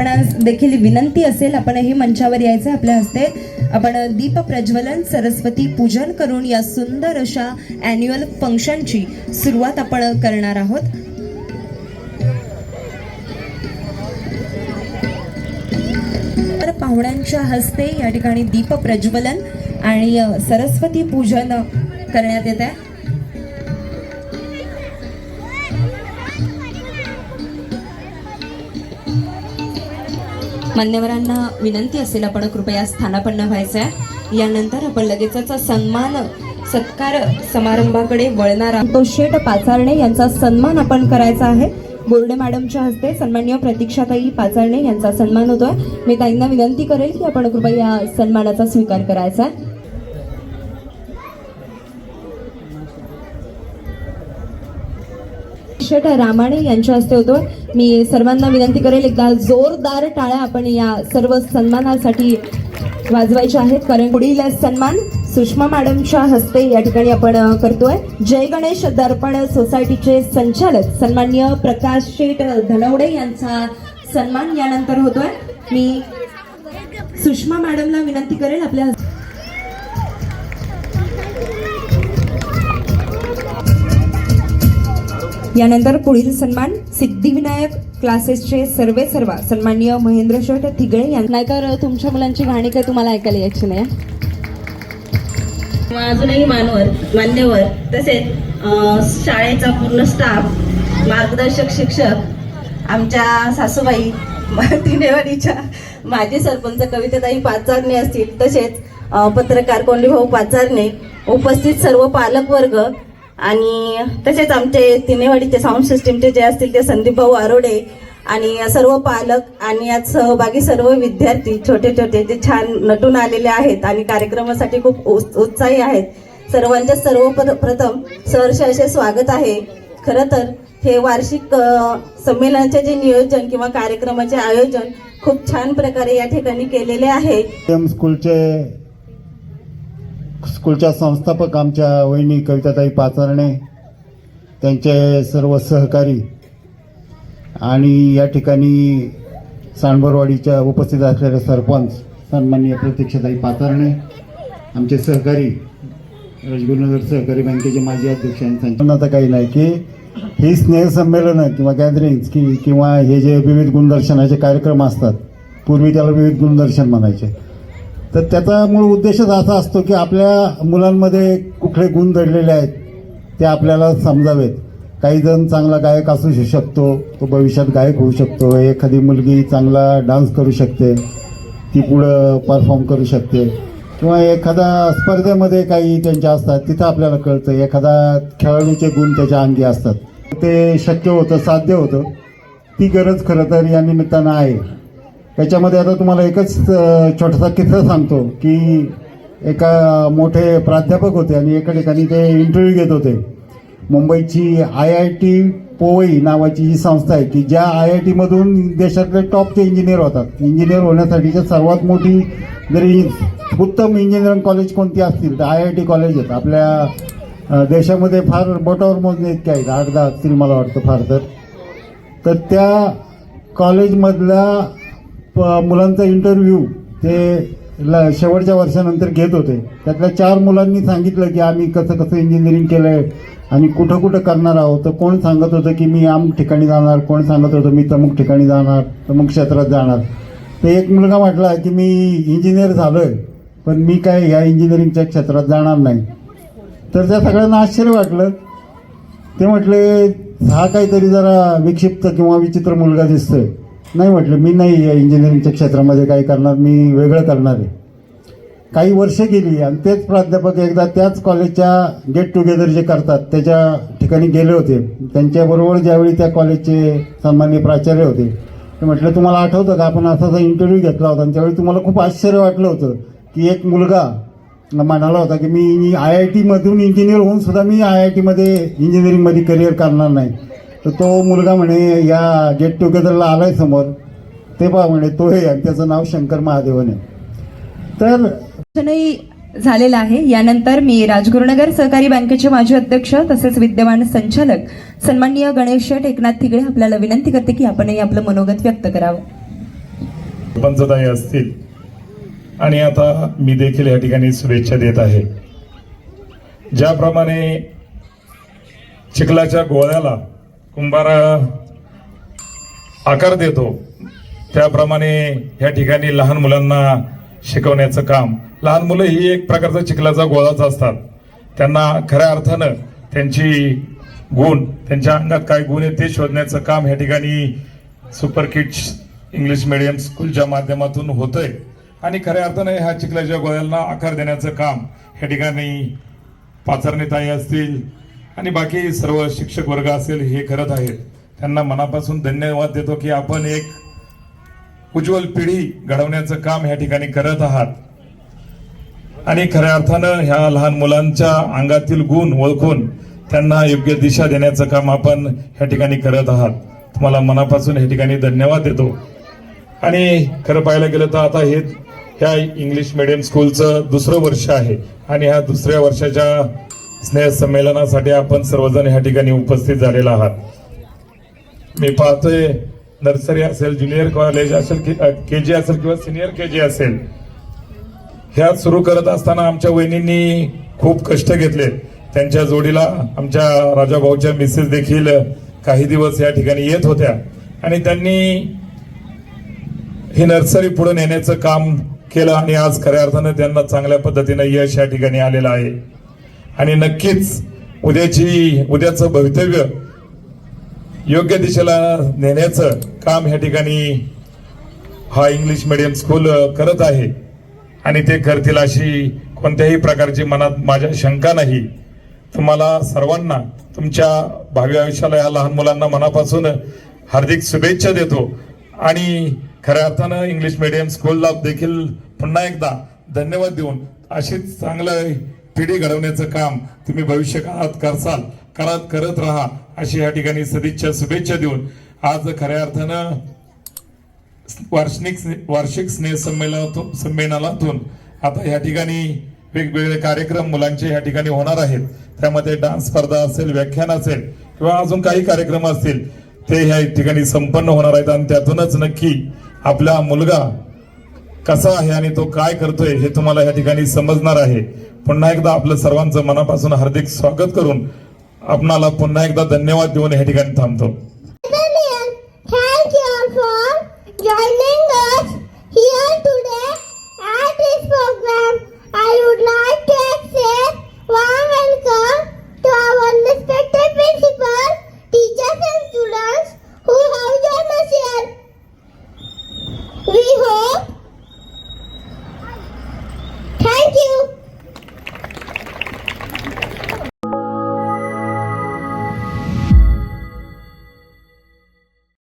आपण देखील विनंती असेल आपणही मंचावर यायचं आपल्या हस्ते. आपण दीप प्रज्वलन सरस्वती पूजन करून या सुंदर अशा अॅन्युअल फंक्शनची सुरुवात आपण करणार आहोत. तर पाहुण्यांच्या हस्ते या ठिकाणी दीप प्रज्वलन आणि सरस्वती पूजन करण्यात येत आहे. मान्यवरांना विनंती असेल आपण कृपया स्थानापन्न व्हायचं आहे. यानंतर आपण लगेचच सन्मान सत्कार समारंभाकडे वळणार तो शेठ पाचारणे यांचा सन्मान आपण करायचा आहे. बोर्डे मॅडमच्या हस्ते सन्मान्य प्रतीक्षाताई पाचारणे यांचा सन्मान होतोय. मी ताईंना विनंती करेल की आपण कृपया या सन्मानाचा स्वीकार करायचा आहे. शेट रामाणे यांच्या हस्ते होतो. मी सर्वांना विनंती करेल एकदा जोरदार टाळ्या आपण या सर्व सन्मानासाठी वाजवायच्या आहेत. कारण पुढील सन्मान सुषमा मॅडमच्या हस्ते या ठिकाणी आपण करतोय. जय गणेश दर्पण सोसायटीचे संचालक सन्मान्य प्रकाश शेठ धनवडे यांचा सन्मान यानंतर होतोय. मी सुषमा मॅडमला विनंती करेल आपल्या यानंतर पुढील सन्मान सिद्धिविनायक क्लासेसचे सर्वे सर्वा. सन्माननीय महेंद्र शेठ थिगळे यांना. नाहीतर तुमच्या मुलांची गाणी काय तुम्हाला ऐकायला यायची नाही? अजूनही मानवर मान्यवर तसेच शाळेचा पूर्ण स्टाफ मार्गदर्शक शिक्षक आमच्या सासूबाई तिनेवाडीच्या माजी सरपंच कविताताई पाचारणे असतील तसेच पत्रकार कोंडीभाऊ पाचारणे उपस्थित सर्व पालकवर्ग आणि तसेच आमचे तिनेवाडीचे साऊंड सिस्टीमचे जे असतील ते संदीप भाऊ आरोडे आणि सर्व पालक आणि यात सहभागी सर्व विद्यार्थी छोटे छोटे जे छान नटून आलेले आहेत आणि कार्यक्रमासाठी खूप उत्साही आहेत. सर्वांचे सर्व प्रथम सहर्ष असे स्वागत आहे. खरं तर हे वार्षिक संमेलनाचे जे नियोजन किंवा कार्यक्रमाचे आयोजन खूप छान प्रकारे या ठिकाणी केलेले आहे. स्कूलचे स्कूलच्या संस्थापक आमच्या वहिनी कविताताई पाचारणे त्यांचे सर्व सहकारी आणि या ठिकाणी सांडबरवाडीच्या उपस्थित असलेले सरपंच सन्माननीय प्रतीक्षाताई पाचारणे आमचे सहकारी राजगुरुनगर सहकारी बँकेचे माजी अध्यक्ष आणि आता काही नाही की ही स्नेहसंमेलनं किंवा गॅदरिंग्स की किंवा हे जे विविध गुणदर्शनाचे कार्यक्रम असतात पूर्वी त्याला विविध गुणदर्शन म्हणायचे. तर त्याचा मूळ उद्देशच असा असतो की आपल्या मुलांमध्ये कुठले गुण दडलेले आहेत ते आपल्याला समजावेत. काही जण चांगला गायक असू शकतो तो भविष्यात गायक होऊ शकतो. एखादी मुलगी चांगला डान्स करू शकते ती पुढं परफॉर्म करू शकते. किंवा एखादा स्पर्धेमध्ये काही त्यांच्या असतात तिथं आपल्याला कळतं एखादा खेळाडूचे गुण त्याच्या अंगी असतात. ते शक्य होतं साध्य होतं. ती गरज खरं तर या निमित्तानं आहे. त्याच्यामध्ये आता तुम्हाला एकच छोटासा किस्सा सांगतो की एका मोठे प्राध्यापक होते आणि एका ठिकाणी ते इंटरव्ह्यू घेत होते. मुंबईची आय आय टी पोवई नावाची जी संस्था आहे की ज्या आय आय टीमधून देशातले टॉपचे इंजिनियर होतात. इंजिनियर होण्यासाठीच्या सर्वात मोठी जरी उत्तम इंजिनिअरिंग कॉलेज कोणती असतील तर आय आय टी कॉलेज आहेत. आपल्या देशामध्ये फार बोटावर मोजणे इतके आहेत. आठ दहा असतील मला वाटतं फार तर. तर त्या कॉलेजमधल्या मुलांचा इंटरव्ह्यू ते ल शेवटच्या वर्षानंतर घेत होते. त्यातल्या चार मुलांनी सांगितलं की आम्ही कसं कसं इंजिनिअरिंग केलं आहे आणि कुठं कुठं करणार आहोत. तर कोण सांगत होतं की मी अमुक ठिकाणी जाणार कोण सांगत होतं मी तमुक ठिकाणी जाणार तमुक क्षेत्रात जाणार. तर एक मुलगा म्हटला की मी इंजिनियर झालो आहे पण मी काय ह्या इंजिनिअरिंगच्या क्षेत्रात जाणार नाही. तर त्या सगळ्यांना आश्चर्य वाटलं. ते म्हटले हा काहीतरी जरा विक्षिप्त किंवा विचित्र मुलगा दिसतोय. नाही म्हटलं मी नाही इंजिनिअरिंगच्या क्षेत्रामध्ये काही करणार मी वेगळं करणार आहे. काही वर्षे गेली आणि तेच प्राध्यापक एकदा त्याच कॉलेजच्या गेट टुगेदर जे करतात त्याच्या ठिकाणी गेले होते. त्यांच्याबरोबर ज्यावेळी त्या कॉलेजचे सन्मान्य प्राचार्य होते ते म्हटलं तुम्हाला आठवतं का? आपण असा इंटरव्ह्यू घेतला होता आणि त्यावेळी तुम्हाला खूप आश्चर्य वाटलं होतं की एक मुलगा म्हणाला होता की मी आय आय टीमधून इंजिनियर होऊन सुद्धा मी आय आय टीमध्ये इंजिनिअरिंगमध्ये करिअर करणार नाही. तर तो मुलगा म्हणे या गेट टुगेदरला आलाय समोर. ते पहा म्हणे तो हे आणि त्याचं नाव शंकर महादेवन आहे. तर झालेलं आहे. यानंतर मी राजगुरुनगर सहकारी बँकेचे माजी अध्यक्ष तसेच विद्यमान संचालक सन्माननीय गणेश शेठ एकनाथ थिगळे आपल्याला विनंती करते की आपणही आपलं मनोगत व्यक्त करावं. पंचताई असतील. आणि आता मी देखील या ठिकाणी शुभेच्छा देत आहे. ज्याप्रमाणे चिखलाच्या गोळ्याला कुंभार आकार देतो. त्याप्रमाणे या ठिकाणी लहान मुलांना शिकवण्याचं काम. लहान मुलं ही एक प्रकारचा चिखलाचा गोळाच असतात. त्यांना खऱ्या अर्थानं त्यांची गुण त्यांच्या अंगात काय गुण आहे ते शोधण्याचं काम या ठिकाणी सुपर किड्स इंग्लिश मिडियम स्कूलच्या माध्यमातून होतंय. आणि खऱ्या अर्थानं ह्या चिखलाच्या गोळ्यांना आकार देण्याचं काम या ठिकाणी पाचरणेताई असतील आणि बाकी सर्व शिक्षक वर्ग असेल हे करत आहेत. त्यांना मनापासून धन्यवाद देतो की आपण एक उज्ज्वल पिढी घडवण्याचं काम या ठिकाणी करत आहात. आणि खऱ्या अर्थानं ह्या लहान मुलांच्या अंगातील गुण ओळखून त्यांना योग्य दिशा देण्याचं काम आपण ह्या ठिकाणी करत आहात. तुम्हाला मनापासून ह्या ठिकाणी धन्यवाद देतो. आणि खरं पाहायला गेलं तर आता हे ह्या इंग्लिश मिडियम स्कूलचं दुसरं वर्ष आहे. आणि ह्या दुसऱ्या वर्षाच्या स्नेह संमेलनासाठी आपण सर्वजण ह्या ठिकाणी उपस्थित झालेला आहात. मी पाहतोय नर्सरी असेल ज्युनियर कॉलेज असेल के जी असेल किंवा सिनियर के जी असेल ह्या सुरू करत असताना आमच्या वहिनींनी खूप कष्ट घेतले. त्यांच्या जोडीला आमच्या राजाभाऊच्या मिसेस देखील काही दिवस या ठिकाणी येत होत्या. आणि त्यांनी ही नर्सरी पुढे नेण्याचं काम केलं आणि आज खऱ्या अर्थानं त्यांना चांगल्या पद्धतीनं यश या ठिकाणी आलेलं आहे. आणि नक्कीच उद्याची उद्याचं भवितव्य योग्य दिशेला नेण्याचं काम ह्या ठिकाणी हा इंग्लिश मिडियम स्कूल करत आहे. आणि ते करतील अशी कोणत्याही प्रकारची मनात माझ्या शंका नाही. तुम्हाला सर्वांना तुमच्या भावी आयुष्याला या लहान मुलांना मनापासून हार्दिक शुभेच्छा देतो. आणि खऱ्या अर्थानं इंग्लिश मिडियम स्कूलला देखील पुन्हा एकदा धन्यवाद देऊन अशीच चांगलं पिढी घडवण्याचं काम तुम्ही भविष्य काळात करसाल करत करत राहा अशी या ठिकाणी सदिच्छा शुभेच्छा देऊन आज खऱ्या अर्थानं वार्षिक वार्षिक स्नेह संमेलनातून संमेलनातून आता या ठिकाणी वेगवेगळे कार्यक्रम मुलांचे या ठिकाणी होणार आहेत. त्यामध्ये डान्स स्पर्धा असेल व्याख्यान असेल किंवा अजून काही कार्यक्रम असतील ते या ठिकाणी संपन्न होणार आहेत. आणि त्यातूनच नक्की आपला मुलगा कसा आहे आणि तो काय करतोय हे तुम्हाला या ठिकाणी समजणार आहे. पुन्हा एकदा आपलं सर्वांचं मनापासून हार्दिक स्वागत करून आपणाला पुन्हा एकदा धन्यवाद देऊन या ठिकाणी थांबतो.